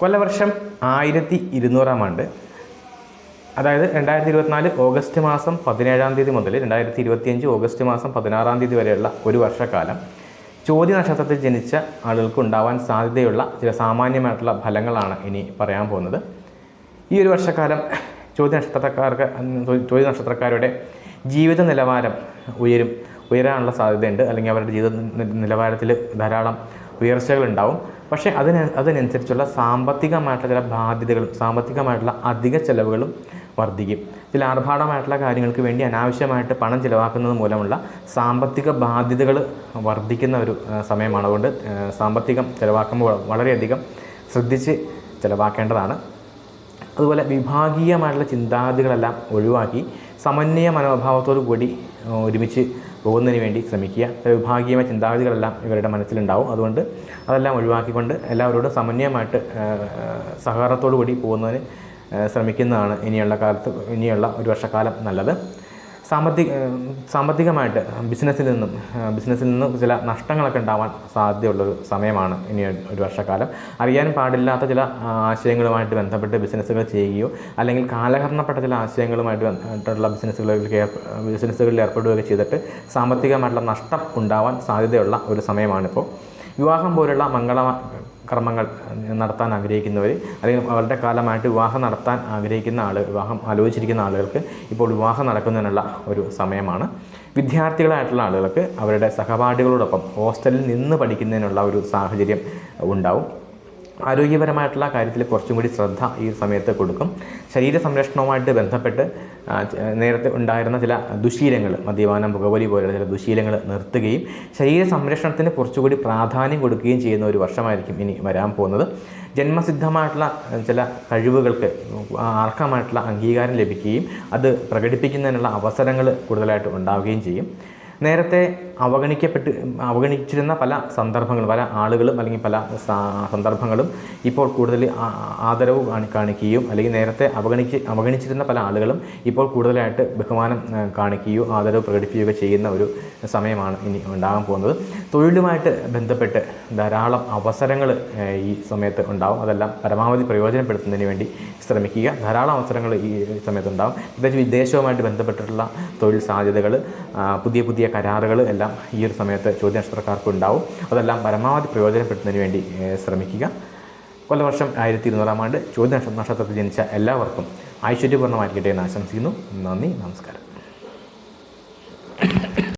കൊല്ലവർഷം ആയിരത്തി ഇരുന്നൂറാം ആണ്ട്. അതായത് രണ്ടായിരത്തി ഇരുപത്തിനാല് ഓഗസ്റ്റ് മാസം പതിനേഴാം തീയതി മുതൽ രണ്ടായിരത്തി ഇരുപത്തിയഞ്ച് ഓഗസ്റ്റ് മാസം പതിനാറാം തീയതി വരെയുള്ള ഒരു വർഷക്കാലം ചോദ്യ നക്ഷത്രത്തിൽ ജനിച്ച ആളുകൾക്ക് ഉണ്ടാവാൻ സാധ്യതയുള്ള ചില സാമാന്യമായിട്ടുള്ള ഫലങ്ങളാണ് ഇനി പറയാൻ പോകുന്നത്. ഈ ഒരു വർഷക്കാലം ചോദ്യ നക്ഷത്രക്കാർക്ക് ചോദ്യ നക്ഷത്രക്കാരുടെ ജീവിത നിലവാരം ഉയരും ഉയരാനുള്ള സാധ്യതയുണ്ട്. അല്ലെങ്കിൽ അവരുടെ ജീവിത നിലവാരത്തിൽ ധാരാളം ഉയർച്ചകളുണ്ടാവും. പക്ഷേ അതിന് അതിനനുസരിച്ചുള്ള സാമ്പത്തികമായിട്ടുള്ള ചില ബാധ്യതകളും സാമ്പത്തികമായിട്ടുള്ള അധിക ചിലവുകളും വർദ്ധിക്കും. ചില ആർഭാടമായിട്ടുള്ള കാര്യങ്ങൾക്ക് വേണ്ടി അനാവശ്യമായിട്ട് പണം ചിലവാക്കുന്നത് മൂലമുള്ള സാമ്പത്തിക ബാധ്യതകൾ വർദ്ധിക്കുന്ന ഒരു സമയമാണ്. അതുകൊണ്ട് സാമ്പത്തികം ചിലവാക്കുമ്പോൾ വളരെയധികം ശ്രദ്ധിച്ച് ചിലവാക്കേണ്ടതാണ്. അതുപോലെ വിഭാഗീയമായിട്ടുള്ള ചിന്താഗതികളെല്ലാം ഒഴിവാക്കി സമന്വയ മനോഭാവത്തോടു കൂടി ഒരുമിച്ച് പോകുന്നതിന് വേണ്ടി ശ്രമിക്കുക. ചില വിഭാഗീയമായ ചിന്താഗതികളെല്ലാം ഇവരുടെ മനസ്സിലുണ്ടാവും. അതുകൊണ്ട് അതെല്ലാം ഒഴിവാക്കിക്കൊണ്ട് എല്ലാവരോടും സമന്വയമായിട്ട് സഹകരണത്തോടു കൂടി പോകുന്നതിന് ശ്രമിക്കുന്നതാണ് ഇനിയുള്ള കാലത്ത് ഇനിയുള്ള ഒരു വർഷക്കാലം നല്ലത്. സാമ്പത്തിക സാമ്പത്തികമായിട്ട് ബിസിനസ്സിൽ നിന്നും ബിസിനസ്സിൽ നിന്നും ചില നഷ്ടങ്ങളൊക്കെ ഉണ്ടാവാൻ സാധ്യതയുള്ളൊരു സമയമാണ് ഇനി ഒരു വർഷക്കാലം. അറിയാൻ പാടില്ലാത്ത ചില ആശയങ്ങളുമായിട്ട് ബന്ധപ്പെട്ട് ബിസിനസ്സുകൾ ചെയ്യുകയോ അല്ലെങ്കിൽ കാലഹരണപ്പെട്ട ചില ആശയങ്ങളുമായിട്ട് ബന്ധപ്പെട്ടുള്ള ബിസിനസ്സുകളിൽ ഏർപ്പ- ബിസിനസ്സുകളിൽ ഏർപ്പെടുകയൊക്കെ ചെയ്തിട്ട് സാമ്പത്തികമായിട്ടുള്ള നഷ്ടം ഉണ്ടാവാൻ സാധ്യതയുള്ള ഒരു സമയമാണിപ്പോൾ. വിവാഹം പോലുള്ള മംഗള കർമ്മങ്ങൾ നടത്താൻ ആഗ്രഹിക്കുന്നവർ അല്ലെങ്കിൽ അവരുടെ കാലമായിട്ട് വിവാഹം നടത്താൻ ആഗ്രഹിക്കുന്ന ആൾ വിവാഹം ആലോചിച്ചിരിക്കുന്ന ആളുകൾക്ക് ഇപ്പോൾ വിവാഹം നടക്കുന്നതിനുള്ള ഒരു സമയമാണ്. വിദ്യാർത്ഥികളായിട്ടുള്ള ആളുകൾക്ക് അവരുടെ സഹപാഠികളോടൊപ്പം ഹോസ്റ്റലിൽ നിന്ന് പഠിക്കുന്നതിനുള്ള ഒരു സാഹചര്യം ഉണ്ടാവും. ആരോഗ്യപരമായിട്ടുള്ള കാര്യത്തിൽ കുറച്ചും കൂടി ശ്രദ്ധ ഈ സമയത്ത് കൊടുക്കും. ശരീര സംരക്ഷണവുമായിട്ട് ബന്ധപ്പെട്ട് നേരത്തെ ഉണ്ടായിരുന്ന ചില ദുശീലങ്ങൾ മദ്യപാനം പുകവലി പോലുള്ള ചില ദുശീലങ്ങൾ നിർത്തുകയും ശരീര സംരക്ഷണത്തിന് കുറച്ചുകൂടി പ്രാധാന്യം കൊടുക്കുകയും ചെയ്യുന്ന ഒരു വർഷമായിരിക്കും ഇനി വരാൻ പോകുന്നത്. ജന്മസിദ്ധമായിട്ടുള്ള ചില കഴിവുകൾക്ക് അർഹമായിട്ടുള്ള അംഗീകാരം ലഭിക്കുകയും അത് പ്രകടിപ്പിക്കുന്നതിനുള്ള അവസരങ്ങൾ കൂടുതലായിട്ട് ഉണ്ടാവുകയും ചെയ്യും. നേരത്തെ അവഗണിക്കപ്പെട്ട് അവഗണിച്ചിരുന്ന പല സന്ദർഭങ്ങളും പല ആളുകളും അല്ലെങ്കിൽ പല സന്ദർഭങ്ങളും ഇപ്പോൾ കൂടുതൽ ആദരവ് കാണിക്കുകയും അല്ലെങ്കിൽ നേരത്തെ അവഗണിച്ച് അവഗണിച്ചിരുന്ന പല ആളുകളും ഇപ്പോൾ കൂടുതലായിട്ട് ബഹുമാനം കാണിക്കുകയോ ആദരവ് പ്രകടിപ്പിക്കുകയോ ചെയ്യുന്ന ഒരു സമയമാണ് ഇനി ഉണ്ടാകാൻ പോകുന്നത്. തൊഴിലുമായിട്ട് ബന്ധപ്പെട്ട് ധാരാളം അവസരങ്ങൾ ഈ സമയത്ത് ഉണ്ടാകും അതെല്ലാം പരമാവധി പ്രയോജനപ്പെടുത്തുന്നതിന് വേണ്ടി ശ്രമിക്കുക. ധാരാളം അവസരങ്ങൾ ഈ സമയത്ത് ഉണ്ടാകും പ്രത്യേകിച്ച് വിദേശവുമായിട്ട് ബന്ധപ്പെട്ടിട്ടുള്ള തൊഴിൽ സാധ്യതകൾ പുതിയ പുതിയ കരാറുകൾ എല്ലാം ഈ ഒരു സമയത്ത് ചോദ്യനക്ഷത്രക്കാർക്ക് ഉണ്ടാവും അതെല്ലാം പരമാവധി പ്രയോജനപ്പെടുത്തുന്നതിന് വേണ്ടി ശ്രമിക്കുക. കൊല്ലവർഷം ആയിരത്തി ഇരുന്നൂറാം ആണ്ട് ചോദ്യ നക്ഷത്രത്തിൽ ജനിച്ച എല്ലാവർക്കും ഐശ്വര്യപൂർണമായിരിക്കട്ടെ എന്ന് ആശംസിക്കുന്നു. നന്ദി നമസ്കാരം.